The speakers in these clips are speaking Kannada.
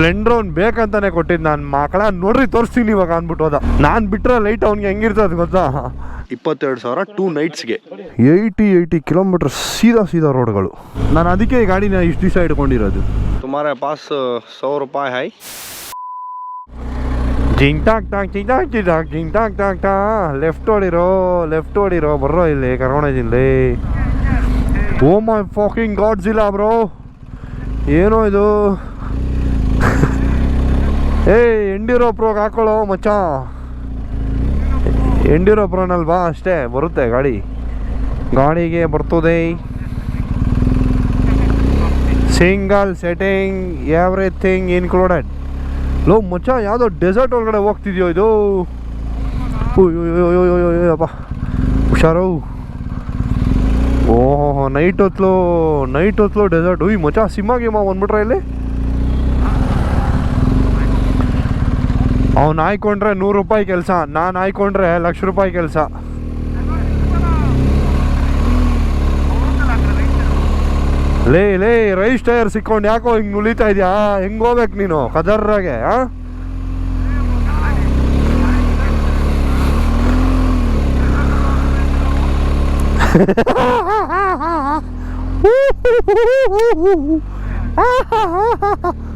ಸ್ಪ್ಲೆಂಡರ್ ಅವ್ನು ಬೇಕಂತಾನೆ ಕೊಟ್ಟಿದ್ದು ನಾನು ಮಕ್ಕಳ ನೋಡ್ರಿ ತೋರಿಸ್ತೀನಿ ಇವಾಗ ಅಂದ್ಬಿಟ್ಟು ಹೋದ. ನಾನು ಬಿಟ್ಟರೆ ಲೈಟ್ ಅವ್ನಿಗೆ ಹೆಂಗಿರ್ತದೆ ಗೊತ್ತಾ? ಇಪ್ಪತ್ತೆರಡು ಸಾವಿರ ಟೂ ನೈಟ್ಸ್ಗೆ ಏಯ್ಟಿ ಏಯ್ಟಿ ಕಿಲೋಮೀಟರ್ ಸೀದಾ ಸೀದಾ ರೋಡ್ಗಳು ನಾನು ಅದಕ್ಕೆ ಈ ಗಾಡಿನ ಇಷ್ಟು ದಿವಸ ಇಟ್ಕೊಂಡಿರೋದು. ತುಮಾರೆ ಪಾಸ್ ಸಾವಿರ ರೂಪಾಯಿ ಹಾಯ್ ಜಿಂಗ್ ಟಾಕ್ ಟಾಕ್ ಜಿಂಗ್ ಟಾಕ್ ಜಿಂಗ್ ಟಾಕ್ ಜಿಂಗ್ ಟಾಕ್ ಟಾಕ್ ಟಾ ಲೆಫ್ಟ್ ಓಡಿರೋ ಲೆಫ್ಟ್ ಓಡಿರೋ ಬರೋ ಇಲ್ಲಿ ಕರ್ಕೊಂಡೋಗಿಲ್ಲಿ ಓ ಮೈ ಫಾಕಿಂಗ್ ಗಾಡ್ಸ್ ಇಲ್ಲ ಬ್ರೋ ಏನೋ ಇದು? ಏಯ್ ಎಂಡಿರೋ ಪ್ರೋಗ ಹಾಕೊಳ್ಳೋ ಮಚ್ಚ. ಎಂಡಿರೋ ಬಾ ಅಷ್ಟೇ, ಬರುತ್ತೆ ಗಾಡಿ. ಗಾಡಿಗೆ ಬರ್ತದೆ. Single setting, everything included. Low, ಮಚ್ಚ, ಯಾವುದೋ ಡೆಸರ್ಟ್ ಒಳಗಡೆ ಹೋಗ್ತಿದ್ಯೋ ಇದು? ಅಪ್ಪ ಹುಷಾರು ಓಹೋ ನೈಟ್ ಹೊತ್ಲು ನೈಟ್ ಹೊತ್ಲು ಡೆಸರ್ಟ್ ಉಯ್ ಮಚ್ಚ ಸಿಂಹ ಗಿಮ್ಮ ಬಂದ್ಬಿಟ್ರೆ ಇಲ್ಲಿ ಅವ್ನು ಆಯ್ಕೊಂಡ್ರೆ ನೂರು ರೂಪಾಯಿ ಕೆಲಸ, ನಾನು ಆಯ್ಕೊಂಡ್ರೆ ಲಕ್ಷ ರೂಪಾಯಿ ಕೆಲಸ. ಲೇ ಲೇ, ರೈಸ್ ಟೈರ್ ಸಿಕ್ಕೊಂಡು ಯಾಕೋ ಹಿಂಗೆ ನುಳಿತಾ ಇದೆಯಾ? ಹೆಂಗೆ ಹೋಗ್ಬೇಕು ನೀನು? ಕದರ್ರಾಗೆ, ಆ?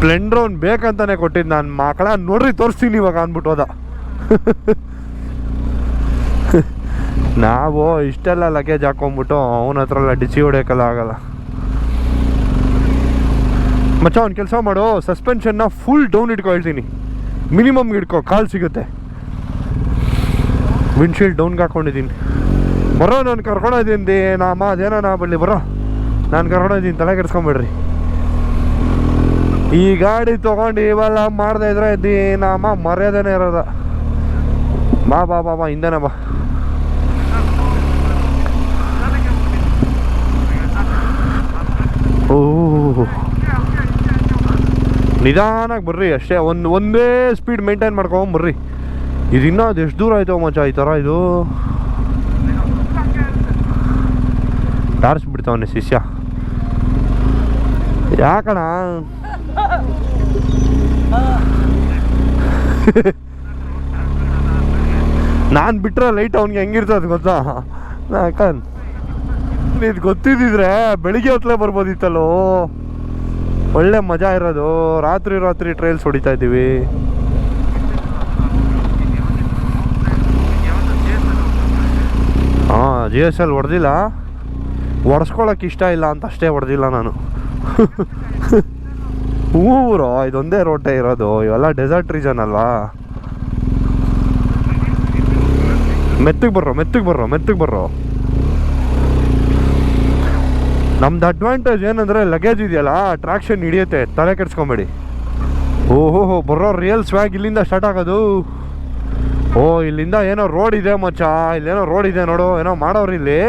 ಸ್ಪ್ಲೆಂಡರ್ ಅವ್ನು ಬೇಕಂತಾನೆ ಕೊಟ್ಟಿದ್ದು ನಾನು ಮಕ್ಕಳ ನೋಡ್ರಿ ತೋರಿಸ್ತೀನಿ ಇವಾಗ ಅಂದ್ಬಿಟ್ಟು ಹೋದ. ನಾವು ಇಷ್ಟೆಲ್ಲ ಲಗೇಜ್ ಹಾಕೊಂಡ್ಬಿಟ್ಟು ಅವನ ಹತ್ರ ಎಲ್ಲ ಡಿಚಿ ಹೊಡಿಯೋಕ್ಕೆಲ್ಲ ಆಗಲ್ಲ. ಮಚ್ಚ ಅವ್ನು ಕೆಲಸ ಮಾಡು. ಸಸ್ಪೆನ್ಷನ್ನ ಫುಲ್ ಡೌನ್ ಇಟ್ಕೊ ಹೇಳ್ತೀನಿ. ಮಿನಿಮಮ್ ಇಟ್ಕೊ, ಕಾಲ್ ಸಿಗುತ್ತೆ. ವಿಂಡ್ಶೀಲ್ಡ್ ಡೌನ್ಗೆ ಹಾಕೊಂಡಿದ್ದೀನಿ. ಬರೋ, ನಾನು ಕರ್ಕೊಂಡಿದ್ದೀನಿ ನಾ ಅಮ್ಮ, ಅದೇನೋ ನಾ ಬಳ್ಳಿ, ಬರೋ. ನಾನು ಕರ್ಕೊಂಡಿದ್ದೀನಿ ತಲೆ ಕೆಡ್ಸ್ಕೊಂಬಿಡ್ರಿ. ಈ ಗಾಡಿ ತೊಗೊಂಡು ಇವೆಲ್ಲ ಮಾಡದೇ ಇದ್ರೆ ದಿನಾಮ ಮರ್ಯಾದೆನೇ ಇರೋದ. ಬಾ ಬಾ ಬಾ ಬಾ, ಹಿಂದೆನೇ ಬಾ. ಓಹ್ ನಿಧಾನಾಗಿ ಬರ್ರಿ ಅಷ್ಟೇ. ಒಂದು, ಒಂದೇ ಸ್ಪೀಡ್ ಮೇಂಟೈನ್ ಮಾಡ್ಕೊಂಡ್ ಬರ್ರಿ. ಇದು ಇನ್ನೂ ಅದು ಎಷ್ಟು ದೂರ ಆಯ್ತು ಮಚ್ಚ ಈ ಥರ ಇದು. ಬಿಡ್ತಾವನೆ ಶಿಷ್ಯ. ಯಾಕಣ ನಾನು ಬಿಟ್ರೆ ಲೈಟ್ ಅವ್ನಿಗೆ ಹೆಂಗಿರ್ತದೆ ಗೊತ್ತಾ? ಯಾಕ ಇದು ಗೊತ್ತಿದ್ದಿದ್ರೆ ಬೆಳಿಗ್ಗೆ ಹೊತ್ತಲೇ ಬರ್ಬೋದಿತ್ತಲ್ಲೋ? ಒಳ್ಳೆ ಮಜಾ ಇರೋದು. ರಾತ್ರಿ ರಾತ್ರಿ ಟ್ರೈಲ್ಸ್ ಹೊಡಿತಾ ಇದ್ದೀವಿ. ಹಾಂ ಜಿ ಎಸ್ ಎಲ್ ಹೊಡೆದಿಲ್ಲ. ಒಡ್ಸ್ಕೊಳಕ್ಕೆ ಇಷ್ಟ ಇಲ್ಲ ಅಂತ ಅಷ್ಟೇ ಹೊಡೆದಿಲ್ಲ ನಾನು. ಊರು, ಇದೊಂದೇ ರೋಟೆ ಇರೋದು, ಇವೆಲ್ಲ ಡೆಸರ್ಟ್ ರೀಜನ್ ಅಲ್ವಾ? ಮೆತ್ತಗೆ ಬರ್ರೋ ಮೆತ್ತಗೆ ಬರ್ರೋ ಮೆತ್ತಗೆ ಬರ್ರೋ. ನಮ್ದು ಅಡ್ವಾಂಟೇಜ್ ಏನಂದರೆ ಲಗೇಜ್ ಇದೆಯಲ್ಲ ಟ್ರಾಕ್ಷನ್ ಹಿಡಿಯುತ್ತೆ, ತಲೆ ಕೆಡ್ಸ್ಕೊಂಬೇಡಿ. ಓಹೋ ಬರೋ ರಿಯಲ್ ಸ್ವ್ಯಾಗ್ ಇಲ್ಲಿಂದ ಸ್ಟಾರ್ಟ್ ಆಗೋದು. ಓ, ಇಲ್ಲಿಂದ ಏನೋ ರೋಡ್ ಇದೆ ಮಚ್ಚ, ಇಲ್ಲೇನೋ ರೋಡ್ ಇದೆ ನೋಡು, ಏನೋ ಮಾಡೋರು ಇಲ್ಲಿ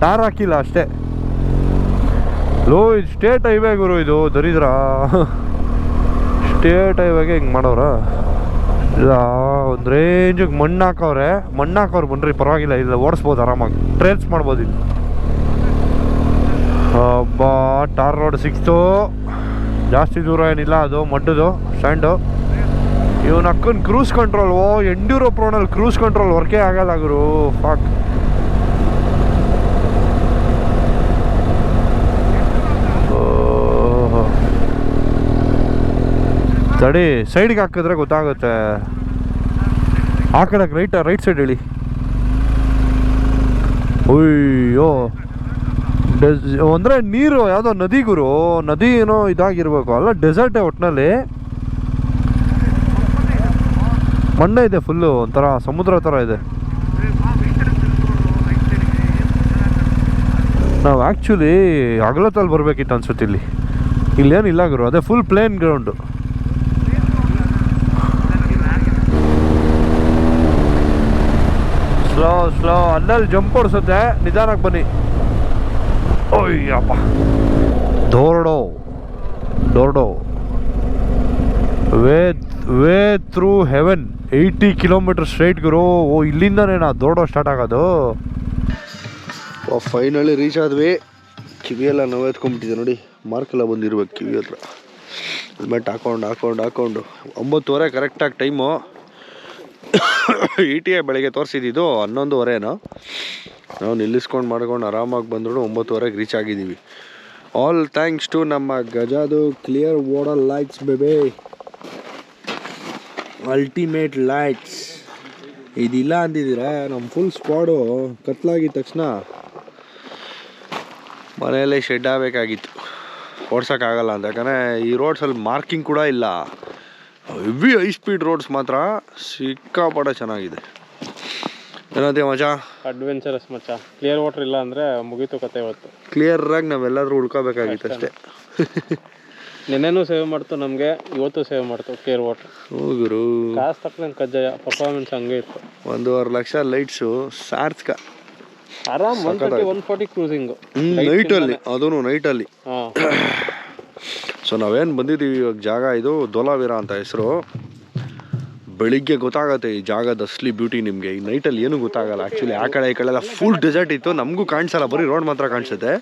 ಟಾರ್ ಹಾಕಿಲ್ಲ ಅಷ್ಟೇ. ಲೋ, ಇದು ಸ್ಟೇಟ್ ಹೈವೇ ಗುರು ಇದು, ದರಿದ್ರ. ಸ್ಟೇಟ್ ಹೈವಾಗೆ ಹಿಂಗೆ ಮಾಡೋರ. ಇಲ್ಲ, ಒಂದು ರೇಂಜಿಗೆ ಮಣ್ಣು ಹಾಕವ್ರೆ, ಮಣ್ಣು ಹಾಕೋರು ಬನ್ರಿ ಪರವಾಗಿಲ್ಲ, ಇಲ್ಲ ಓಡಿಸ್ಬೋದು ಆರಾಮಾಗಿ. ಟ್ರೇಲ್ಸ್ ಮಾಡ್ಬೋದು ಇಲ್ಲಿ. ಅಬ್ಬಾ, ಟಾರ್ ರೋಡ್ ಸಿಕ್ತು. ಜಾಸ್ತಿ ದೂರ ಏನಿಲ್ಲ, ಅದು ಮಡ್ಡದು ಸ್ಟ್ಯಾಂಡು ಇವನ್ ಅಕ್ಕನ್ ಕ್ರೂಸ್ ಕಂಟ್ರೋಲ್ ಓ ಎಂಡ್ಯೂರೋ ಪ್ರೋನಲ್ಲಿ ಕ್ರೂಸ್ ಕಂಟ್ರೋಲ್ ವರ್ಕೇ ಆಗಲ್ಲ ಗುರು. ಫಾಕ್ ತಡಿ, ಸೈಡ್ಗೆ ಹಾಕಿದ್ರೆ ಗೊತ್ತಾಗುತ್ತೆ. ಆ ಕಡೆ ರೈಟ್ ರೈಟ್ ಸೈಡ್ ಹೇಳಿ. ಅಯ್ಯೋ. ಡೆಸ್ ಅಂದರೆ ನೀರು, ಯಾವುದೋ ನದಿ ಗುರು, ನದಿ ಏನೋ ಇದಾಗಿರ್ಬೇಕು. ಅಲ್ಲ ಡೆಸರ್ಟೇ ಒಟ್ಟಿನಲ್ಲಿ ಮಣ್ಣೆ ಇದೆ ಫುಲ್ಲು ಒಂಥರ ಸಮುದ್ರ ಥರ ಇದೆ. ನಾವು ಆ್ಯಕ್ಚುಲಿ ಅಗಲತ್ತಲ್ಲಿ ಬರಬೇಕಿತ್ತು ಅನ್ಸುತ್ತೆ ಇಲ್ಲಿ. ಇಲ್ಲೇನಿಲ್ಲ ಗುರು, ಅದೇ full plain ground slow slow ಅಲ್ಲಲ್ಲಿ ಜಂಪ್ ಓಡಿಸುತ್ತೆ. ನಿಧಾನಕ್ಕೆ ಬನ್ನಿ. ಓಯ್ಯಪ್ಪ. Dhordo. Dhordo. Way way through heaven eighty kilometre straight ಗುರು. ಓ ಇಲ್ಲಿಂದನೇ ನಾ ದೋಡೋ ಸ್ಟಾರ್ಟ್ ಆಗೋದು ಫೈನಲಿ ರೀಚ್ ಆದ್ವಿ. ಕಿವಿಯೆಲ್ಲ ನೋವೆತ್ಕೊಂಡ್ಬಿಟ್ಟಿದೆ ನೋಡಿ. ಮಾರ್ಕ್ ಎಲ್ಲ ಬಂದಿರ್ಬೇಕು ಕಿವಿ ಹತ್ರ. ಹೆಲ್ಮೆಟ್ ಹಾಕೊಂಡು ಹಾಕೊಂಡು ಹಾಕೊಂಡು. ಒಂಬತ್ತುವರೆ ಕರೆಕ್ಟಾಗಿ ಟೈಮು ಇ ಟಿ ಐ ಬೆಳಗ್ಗೆ ತೋರಿಸಿದ್ದು ಹನ್ನೊಂದುವರೆನೋ. ನಾವು ನಿಲ್ಲಿಸ್ಕೊಂಡು ಮಾಡ್ಕೊಂಡು ಆರಾಮಾಗಿ ಬಂದ್ರು ಒಂಬತ್ತುವರೆಗೆ ರೀಚ್ ಆಗಿದ್ದೀವಿ. ಆಲ್ ಥ್ಯಾಂಕ್ಸ್ ಟು ನಮ್ಮ ಗಜಾದು ಕ್ಲಿಯರ್ ವಾಟರ್ ಲೈಟ್ಸ್ ಬೇಬೇ ಅಲ್ಟಿಮೇಟ್ ಲೈಟ್ಸ್ ಇದಿಲ್ಲ ಅಂದಿದ್ದೀರಾ? ನಮ್ಮ ಫುಲ್ ಸ್ಪಾಡು ಕತ್ಲಾಗಿದ ತಕ್ಷಣ ಮನೆಯಲ್ಲೇ ಶೆಡ್ ಆಗಬೇಕಾಗಿತ್ತು. ಓಡ್ಸೋಕ್ಕಾಗಲ್ಲ ಅಂತ. ಯಾಕಂದರೆ ಈ ರೋಡ್ಸಲ್ಲಿ ಮಾರ್ಕಿಂಗ್ ಕೂಡ ಇಲ್ಲ. ಹೆವಿ ಹೈ ಸ್ಪೀಡ್ ರೋಡ್ಸ್ ಮಾತ್ರ ಸಿಕ್ಕಾಪಟ್ಟೆ ಚೆನ್ನಾಗಿದೆ. ಏನಂತೀಯ ಮಜಾ ಅಡ್ವೆಂಚರಸ್ ಮಚ್ಚ. ಕ್ಲಿಯರ್ ವಾಟರ್ ಇಲ್ಲ ಅಂದ್ರೆ ಮುಗೀತು ಕತೆ ಇವತ್ತು. ಕ್ಲಿಯರಾಗಿ ನಾವೆಲ್ಲಾದ್ರೂ ಹುಡ್ಕೋಬೇಕಾಗಿತ್ತು ಅಷ್ಟೇ. ನಿನ್ನೆನೂ ಸೇವ್ ಮಾಡ್ತು ನಮಗೆ ಇವತ್ತು ಸೇವ್ ಮಾಡ್ತು ಕ್ಲಿಯರ್ ವಾಟರ್ ಹೋಗುರು ಕಾಸು ತಕ್ಕಂಗೆ ಕಜ್ಜಾಯ ಪರ್ಫಾರ್ಮೆನ್ಸ್ ಹಂಗೆ ಇತ್ತು. ಒಂದೂವರೆ ಲಕ್ಷ ಲೈಟ್ಸು ಸಾರ್ಥಕ. ಆರಾಮ್ ಒನ್ ಫಾರ್ಟಿ ಕ್ರೂಸಿಂಗು ನೈಟಲ್ಲಿ ಅದೂ ನೈಟಲ್ಲಿ ಹಾಂ. ಸೊ ನಾವೇನು ಬಂದಿದ್ದೀವಿ ಇವಾಗ ಜಾಗ ಇದು ದೋಲಾವೀರ ಅಂತ ಹೆಸರು. ಬೆಳಿಗ್ಗೆ ಗೊತ್ತಾಗತ್ತೆ ಈ ಜಾಗದ ಅಸ್ಲಿ ಬ್ಯೂಟಿ ನಿಮಗೆ. ಈ ನೈಟಲ್ಲಿ ಏನು ಗೊತ್ತಾಗಲ್ಲ. ಆ್ಯಕ್ಚುಲಿ ಆ ಕಡೆ ಈ ಕಡೆ ಎಲ್ಲ ಫುಲ್ ಡೆಸರ್ಟ್ ಇತ್ತು. ನಮಗೂ ಕಾಣಿಸಲ್ಲ. ಬರೀ ರೋಡ್ ಮಾತ್ರ ಕಾಣಿಸುತ್ತೆ.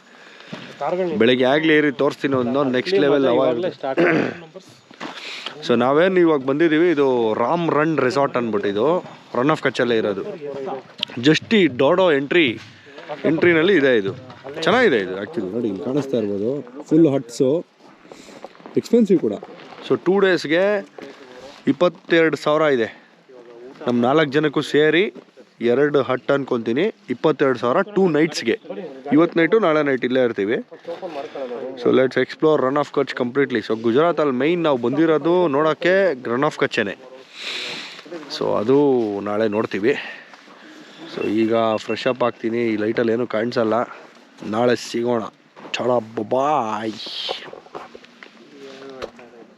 ಬೆಳಿಗ್ಗೆ ಆಗಲಿ ಏರಿ ತೋರಿಸ್ತೀನಿ ಒಂದು ನೆಕ್ಸ್ಟ್ ಲೆವೆಲ್ ಸೊ ನಾವೇನು ಇವಾಗ ಬಂದಿದ್ದೀವಿ ಇದು ರಾಮ್ ರನ್ ರೆಸಾರ್ಟ್ ಅಂದ್ಬಿಟ್ಟು ಇದು. ರನ್ ಆಫ್ ಕಚ್ಚಲ್ಲೇ ಇರೋದು. ಜಸ್ಟ್ ಈ ಡೋಡೋ ಎಂಟ್ರಿ ಎಂಟ್ರಿನಲ್ಲಿ ಇದೆ ಇದು. ಚೆನ್ನಾಗಿದೆ ಇದು ಆ್ಯಕ್ಚುಲಿ ನೋಡಿ ಕಾಣಿಸ್ತಾ ಇರ್ಬೋದು. ಫುಲ್ ಹಟ್ಸು ಎಕ್ಸ್ಪೆನ್ಸಿವ್ ಕೂಡ. ಸೊ ಟೂ ಡೇಸ್ಗೆ ಇಪ್ಪತ್ತೆರಡು ಸಾವಿರ ಇದೆ. ನಮ್ಮ ನಾಲ್ಕು ಜನಕ್ಕೂ ಸೇರಿ ಎರಡು ಹಟ್ ಅನ್ಕೊತೀನಿ. ಇಪ್ಪತ್ತೆರಡು ಸಾವಿರ ಟೂ ನೈಟ್ಸ್ಗೆ ಇವತ್ತು ನೈಟು ನಾಳೆ ನೈಟ್ ಇಲ್ಲೇ ಇರ್ತೀವಿ. So let's explore Rann of Kutch completely so ಗುಜರಾತಲ್ಲಿ main ನಾವು ಬಂದಿರೋದು ನೋಡೋಕ್ಕೆ ರನ್ ಆಫ್ ಕಚ್ಚೇನೆ ಸೊ ಅದು ನಾಳೆ ನೋಡ್ತೀವಿ. ಸೊ ಈಗ ಫ್ರೆಶ್ ಅಪ್ ಆಗ್ತೀನಿ. ಈ ಲೈಟಲ್ಲಿ ಏನೂ ಕಾಣಿಸಲ್ಲ. ನಾಳೆ ಸಿಗೋಣ. ಬಾಯ್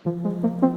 thank you.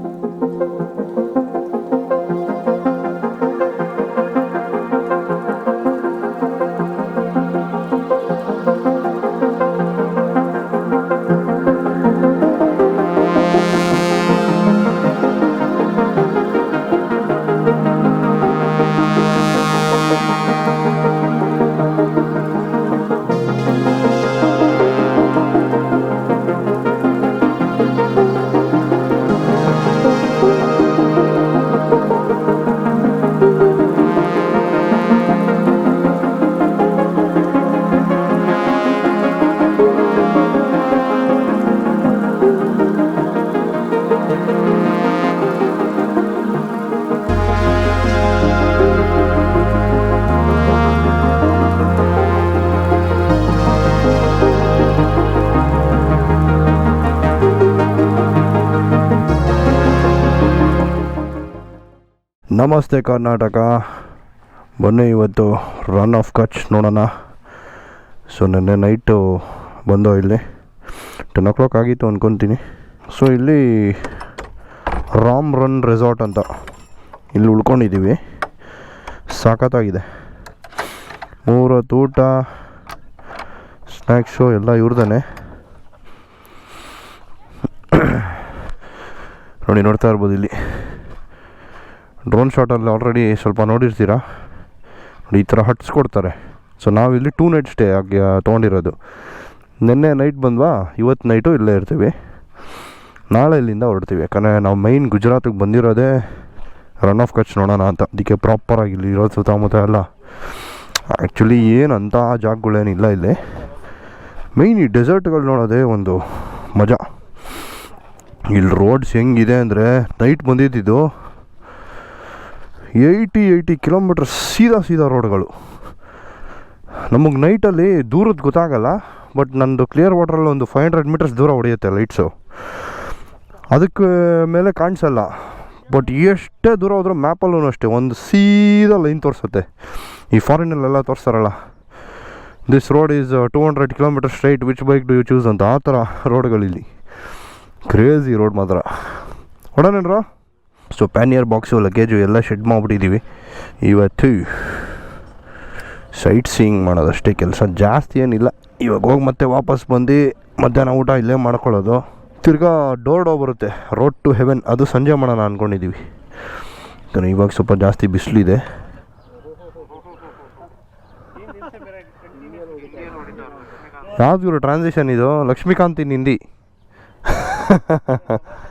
ನಮಸ್ತೆ ಕರ್ನಾಟಕ. ಬನ್ನಿ ಇವತ್ತು ರನ್ ಆಫ್ ಕಚ್ ನೋಡೋಣ. ಸೊ ನಿನ್ನೆ ನೈಟು ಬಂದೋ ಇಲ್ಲಿ. ಟೆನ್ ಓ ಕ್ಲಾಕ್ ಆಗಿತ್ತು ಅಂದ್ಕೊತೀನಿ ಸೊ ಇಲ್ಲಿ ರಾಮ್ ರನ್ ರೆಸಾರ್ಟ್ ಅಂತ ಇಲ್ಲಿ ಉಳ್ಕೊಂಡಿದ್ದೀವಿ. ಸಾಕತ್ತಾಗಿದೆ. ಮೂರತ್ತು ಊಟ ಸ್ನ್ಯಾಕ್ಸು ಎಲ್ಲ ಇವ್ರದೇ ನೋಡಿ, ನೋಡ್ತಾ ಇರ್ಬೋದು ಇಲ್ಲಿ. ಡ್ರೋನ್ ಶಾಟಲ್ಲಿ ಆಲ್ರೆಡಿ ಸ್ವಲ್ಪ ನೋಡಿರ್ತೀರಾ? ನೋಡಿ, ಈ ಥರ ಹಟ್ಸ್ ಕೊಡ್ತಾರೆ. ಸೊ ನಾವಿಲ್ಲಿ ಟೂ ನೈಟ್ ಸ್ಟೇ ಆಗಿ ತೊಗೊಂಡಿರೋದು. ನಿನ್ನೆ ನೈಟ್ ಬಂದ್ವಾ? ಇವತ್ತು ನೈಟು ಇಲ್ಲೇ ಇರ್ತೀವಿ. ನಾಳೆ ಇಲ್ಲಿಂದ ಹೊರಡ್ತೀವಿ. ಯಾಕಂದರೆ ನಾವು ಮೈನ್ ಗುಜರಾತಿಗೆ ಬಂದಿರೋದೇ ರನ್ ಆಫ್ ಕಚ್ ನೋಡೋಣ ಅಂತ. ಅದಕ್ಕೆ ಪ್ರಾಪರಾಗಿ ಇಲ್ಲಿ ಇರೋದು ಸುತ್ತಮುತ್ತ ಎಲ್ಲ. ಆ್ಯಕ್ಚುಲಿ ಏನು ಅಂಥ ಜಾಗಗಳೇನಿಲ್ಲ ಇಲ್ಲಿ. ಮೈನ್ ಈ ಡೆಸರ್ಟ್ಗಳು ನೋಡೋದೇ ಒಂದು ಮಜಾ. ಇಲ್ಲಿ ರೋಡ್ಸ್ ಹೆಂಗಿದೆ ಅಂದರೆ ನೈಟ್ ಬಂದಿದ್ದು ಏಯ್ಟಿ ಏಯ್ಟಿ ಕಿಲೋಮೀಟ್ರ್ ಸೀದಾ ಸೀದಾ ರೋಡ್ಗಳು ನಮಗೆ ನೈಟಲ್ಲಿ ದೂರದ್ದು ಗೊತ್ತಾಗಲ್ಲ ಬಟ್ ನಂದು ಕ್ಲಿಯರ್ ವಾಟ್ರಲ್ಲಿ ಒಂದು ಫೈವ್ ಹಂಡ್ರೆಡ್ ಮೀಟರ್ಸ್ ದೂರ ಹೊಡೆಯುತ್ತೆ ಲೈಟ್ಸು ಅದಕ್ಕೆ ಮೇಲೆ ಕಾಣಿಸಲ್ಲ ಬಟ್ ಎಷ್ಟೇ ದೂರ ಹೋದ್ರೂ ಮ್ಯಾಪಲ್ಲೂ ಅಷ್ಟೇ, ಒಂದು ಸೀದಾ ಲೈನ್ ತೋರಿಸುತ್ತೆ. ಈ ಫಾರಿನಲ್ಲೆಲ್ಲ ತೋರಿಸ್ತಾರಲ್ಲ. This road is two hundred kilometre straight which bike do you choose ಅಂತ, ಆ ಥರ ರೋಡ್ಗಳಿಲ್ಲಿ ಕ್ರೇಜಿ ರೋಡ್ ಮಾತ್ರ. ಹೊಡೋಣನ್ರ ಸೊ ಪ್ಯಾನಿಯರ್ ಬಾಕ್ಸು ಲಗೇಜು ಎಲ್ಲ ಶೆಡ್ ಮಾಡಿಬಿಟ್ಟಿದ್ದೀವಿ ಇವತ್ತು ಸೈಟ್ ಸೀಯಿಂಗ್ ಮಾಡೋದಷ್ಟೇ ಕೆಲಸ. ಜಾಸ್ತಿ ಏನಿಲ್ಲ. ಇವಾಗ ಹೋಗಿ ಮತ್ತೆ ವಾಪಸ್ ಬಂದು ಮಧ್ಯಾಹ್ನ ಊಟ ಇಲ್ಲೇ ಮಾಡ್ಕೊಳ್ಳೋದು. ತಿರ್ಗಾ ಡೋರ್ಡೋ ಬರುತ್ತೆ. ರೋಡ್ ಟು ಹೆವೆನ್ ಅದು ಸಂಜೆ ಮಾಡೋಣ ಅಂದ್ಕೊಂಡಿದ್ದೀವಿ ಇವಾಗ ಸ್ವಲ್ಪ ಜಾಸ್ತಿ ಬಿಸಿಲಿದೆ. ಯಾವ್ದು ಟ್ರಾನ್ಸಿಷನ್ ಇದು. ಲಕ್ಷ್ಮೀಕಾಂತ್ ಇನ್ ಹಿಂದಿ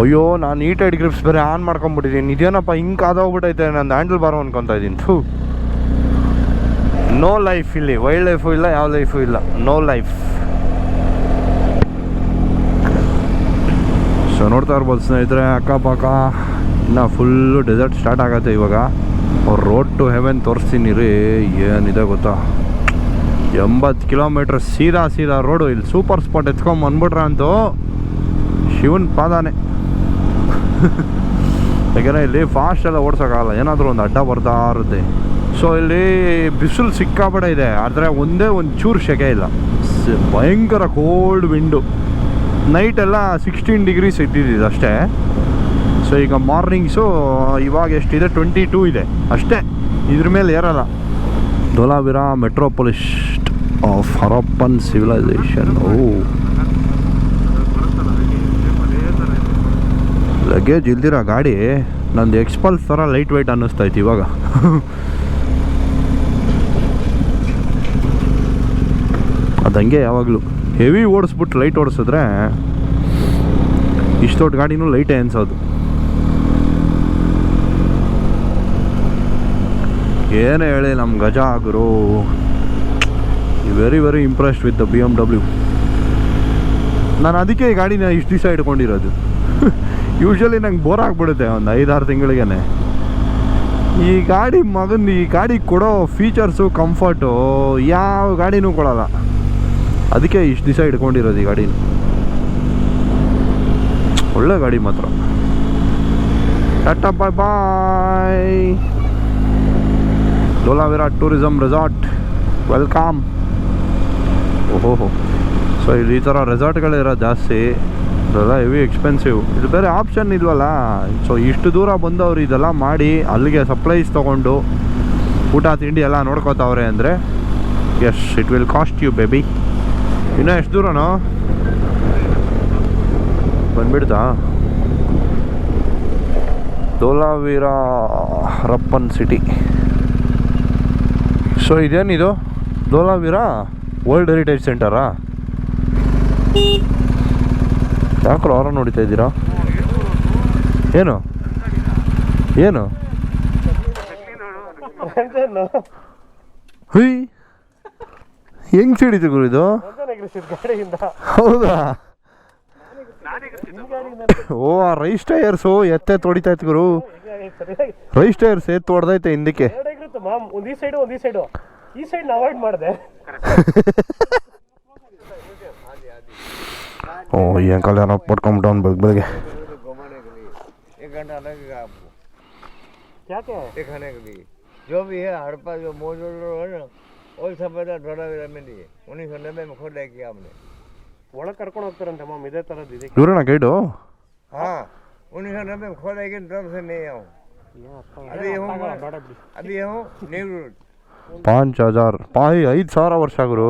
ಅಯ್ಯೋ, ನಾನು ನೀಟಾಗಿ ಗ್ರಿಪ್ಸ್ ಬೇರೆ ಆನ್ ಮಾಡ್ಕೊಂಬಿಟ್ಟಿದ್ದೀನಿ ಇದೇನಪ್ಪ ಹಿಂಗೆ ಕಾದೋಗ್ಬಿಟ್ಟೈತೆ ನಾನು ಹ್ಯಾಂಡಲ್ ಬಾರೋ ಅನ್ಕೊತಾ ಇದ್ದೀನಿ ಥೂ. ನೋ ಲೈಫ್ ಇಲ್ಲಿ ವೈಲ್ಡ್ ಲೈಫು ಇಲ್ಲ, ಯಾವ ಲೈಫು ಇಲ್ಲ. ನೋ ಲೈಫ್ ಸೊ ನೋಡ್ತಾ ಇರ್ಬೋದು ಸ್ನೇಹಿತರೆ, ಅಕ್ಕಪಕ್ಕ. ಇನ್ನು ಫುಲ್ಲು ಡೆಸರ್ಟ್ ಸ್ಟಾರ್ಟ್ ಆಗತ್ತೆ ಇವಾಗ. ರೋಡ್ ಟು ಹೆವೆನ್ ತೋರಿಸ್ತೀನಿ ರೀ, ಏನಿದೆ ಗೊತ್ತಾ? ಎಂಬತ್ತು ಕಿಲೋಮೀಟ್ರ್ ಸೀದಾ ಸೀದಾ ರೋಡು ಇಲ್ಲಿ ಸೂಪರ್ ಸ್ಪಾಟ್ ಎತ್ಕೊಂಡು ಬಂದ್ಬಿಟ್ರೆ ಅಂತೂ ಶಿವನ್ ಪಾದಾನೆ. ಯಾಕೆಂದರೆ ಇಲ್ಲಿ ಫಾಸ್ಟ್ ಎಲ್ಲ ಓಡ್ಸೋಕ್ಕಾಗಲ್ಲ, ಏನಾದರೂ ಒಂದು ಅಡ್ಡ ಬರ್ತಾ ಇರುತ್ತೆ. ಸೊ ಇಲ್ಲಿ ಬಿಸಿಲು ಸಿಕ್ಕಾಬಡ ಇದೆ. ಆದರೆ ಒಂದೇ ಒಂದು ಚೂರು ಸೆಕೆ ಇಲ್ಲ. ಭಯಂಕರ ಕೋಲ್ಡ್ ವಿಂಡು ನೈಟ್ ಎಲ್ಲ ಸಿಕ್ಸ್ಟೀನ್ ಡಿಗ್ರೀಸ್ ಇದ್ದಿದ್ದು ಅಷ್ಟೇ. ಸೊ ಈಗ ಮಾರ್ನಿಂಗ್ಸು ಇವಾಗ ಎಷ್ಟಿದೆ? ಟ್ವೆಂಟಿ ಟೂ ಇದೆ. ಅಷ್ಟೇ. ಇದ್ರ ಮೇಲೆ ಏರಲ್ಲ. Dholavira metropolis of Harappan civilisation O. Luggage ಇಲ್ದಿರೋ ಗಾಡಿ. ನಂದು ಎಕ್ಸ್ಪಲ್ಸ್ ಥರ ಲೈಟ್ ವೈಟ್ ಅನ್ನಿಸ್ತೈತೆ ಇವಾಗ. ಅದಂಗೆ ಯಾವಾಗಲೂ. ಹೆವಿ ಓಡಿಸ್ಬಿಟ್ಟು ಲೈಟ್ ಓಡಿಸಿದ್ರೆ ಇಷ್ಟೊಟ್ಟು ಗಾಡಿನೂ ಲೈಟೇ ಅನ್ಸೋದು ಏನೇ ಹೇಳಿ ನಮ್ಮ ಗಜ ಗುರು. Very very impressed with the B M W ನಾನು ಅದಕ್ಕೆ ಈ ಗಾಡಿನ ಇಷ್ಟು ದಿವಸ ಇಟ್ಕೊಂಡಿರೋದು. ಯೂಶ್ವಲಿ ನಂಗೆ ಬೋರ್ ಆಗಿಬಿಡುತ್ತೆ ಒಂದು ಐದಾರು ತಿಂಗಳಿಗೇ ಈ ಗಾಡಿ ಮಗನ್ ಈ ಗಾಡಿ ಕೊಡೋ ಫೀಚರ್ಸು ಕಂಫರ್ಟು ಯಾವ ಗಾಡಿನೂ ಕೊಡಲ್ಲ. ಅದಕ್ಕೆ ಇಷ್ಟು ದಿವಸ ಇಟ್ಕೊಂಡಿರೋದು ಈ ಗಾಡಿನ. ಒಳ್ಳೆ ಗಾಡಿ ಮಾತ್ರ. Tata, bye bye. Dholavira tourism resort. Welcome. ಓಹೋ ಸೊ ಇಲ್ಲಿ ಈ ಥರ ರೆಸಾರ್ಟ್ಗಳಿರೋ ಜಾಸ್ತಿ, ಇದೆಲ್ಲ ಹೆವಿ ಎಕ್ಸ್ಪೆನ್ಸಿವ್ ಇದು ಬೇರೆ ಆಪ್ಷನ್ ಇಲ್ವಲ್ಲ? ಸೊ ಇಷ್ಟು ದೂರ ಬಂದವರು ಇದೆಲ್ಲ ಮಾಡಿ, ಅಲ್ಲಿಗೆ ಸಪ್ಲೈಸ್ ತೊಗೊಂಡು, ಊಟ, ತಿಂಡಿ ಎಲ್ಲ ನೋಡ್ಕೋತಾವ್ರೆ ಅಂದರೆ yes it will cost you baby ಇನ್ನೂ ಎಷ್ಟು ದೂರನೋ? ಬಂದ್ಬಿಡ್ತಾ. ತೋಲಾವೀರ ರಪ್ಪನ್ ಸಿಟಿ ಸೊ ಇದೇನಿದು ಧೋಲಾವೀರಾ ವರ್ಲ್ಡ್ ಹೆರಿಟೇಜ್ ಸೆಂಟರಾ ಯಾಕ್ರೋ ಅವರ ನೋಡಿತಾ ಇದ್ದೀರಾ? ಏನು? ಏನು? ಹುಯ್! ಹೆಂಗ್ ಸಿಡಿತು ಗುರು ಇದು? ಗಾಡಿಯಿಂದ ಹೌದಾ ಓ ಆ ರೈಸ್ ಟೈರ್ಸು ಎತ್ತೆ ತೊಡಿತಾ ಇತ್ತು ಗುರು ಸರಿಯಾಗಿ ರೈಸ್ ಟೈರ್ಸ್ ಎತ್ತು ಹೊಡೆದೈತೆ ಹಿಂದಕ್ಕೆ ಎರಡಾಗಿರುತ್ತೆ ಮಾಮ್ ಒಂದ್ ಈ ಸೈಡು ಒಂದ್ ಈ ಸೈಡು ಈ ಸೈಡ್ ಅವಾಯ್ಡ್ ಮಾಡಿದೆ ಓ ಈ ಅಂಕಲ್ ಏನೋ ಪಡ್ಕೊಂಬಿಟ್ಟು ಅವ್ನು ಬೆಳಗ್ಗೆ ಬೆಳಗ್ಗೆ घुमाने के लिए एक घंटा लगेगा आपको ಯಾಕೆ दिखाने के लिए जो भी है हड़प्पा जो मौजूद है ना वही सब इधर धोलावीरा में लिए उन्नीस सौ नब्बे में खोदा किया हमने ಒಳಗ್ ಕರ್ಕೊಂಡು ಹೋಗ್ತಾರಂತೆ ಮಾಮ್ ಇದೇ ತರದ್ ಇದಕ್ಕೆ ಇವ್ರಣ್ಣ ಗೈಡು हाँ उन्नीस सौ नब्बे में खोदा कि तब से मैं आऊँ अभी हूँ मैं- ಬೇಡ ಬಿಡಿ अभी हूँ न्यू रोड ಪಾಂಚ್ ಹಜಾರ್ ಪಾಯ್ ಐದು ಸಾವಿರ ವರ್ಷ ಗುರು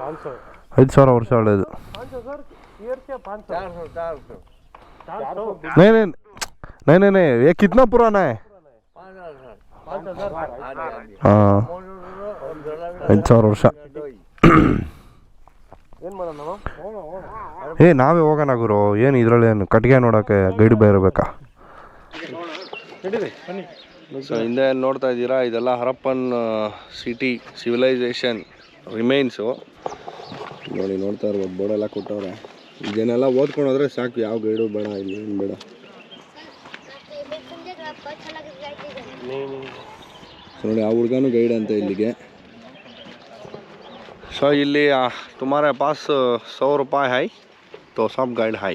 ಪಾಂಚ್ ಸौ ಐದು ಸಾವಿರ ವರ್ಷ ಹಳೇದು पाँच हजार ईयर से पाँच सौ चार सौ चार सौ चार सौ नहीं नहीं नहीं नहीं नहीं ये कितना पुराना है पाँच हजार पाँच हजार हाँ ಐದು ಸಾವಿರ ವರ್ಷ. ಏ ನಾವೇ ಹೋಗೋಣ ಗುರು. ಏನು ಇದರಲ್ಲಿ ಏನು? ಕಟ್ಟಿಗೆ ನೋಡೋಕೆ ಗೈಡ್ ಬೈ ಬೇಕಾ? ನಡೀರಿ ಬನ್ನಿ ಸೊ ಹಿಂದೆ ನೋಡ್ತಾ ಇದ್ದೀರಾ ಇದೆಲ್ಲ ಹರಪ್ಪನ್ ಸಿಟಿ ಸಿವಿಲೈಸೇಷನ್ ರಿಮೈನ್ಸು ನೋಡಿ ನೋಡ್ತಾ ಇರ್ಬೋದು ಬೋರ್ಡೆಲ್ಲ ಕೊಟ್ಟವ್ರೆ. ಇದನ್ನೆಲ್ಲ ಓದ್ಕೊಂಡು ಹೋದ್ರೆ ಸಾಕು ಯಾವ ಗೈಡು ಬೇಡ ಇಲ್ಲಿ ಏನು ಬೇಡ. ಸೊ ನೋಡಿ ಆ ಹುಡುಗನೂ ಗೈಡ್ ಅಂತ ಇಲ್ಲಿಗೆ. सर इले तुम्हारे पास सौ रुपये है तो सब गाइड है।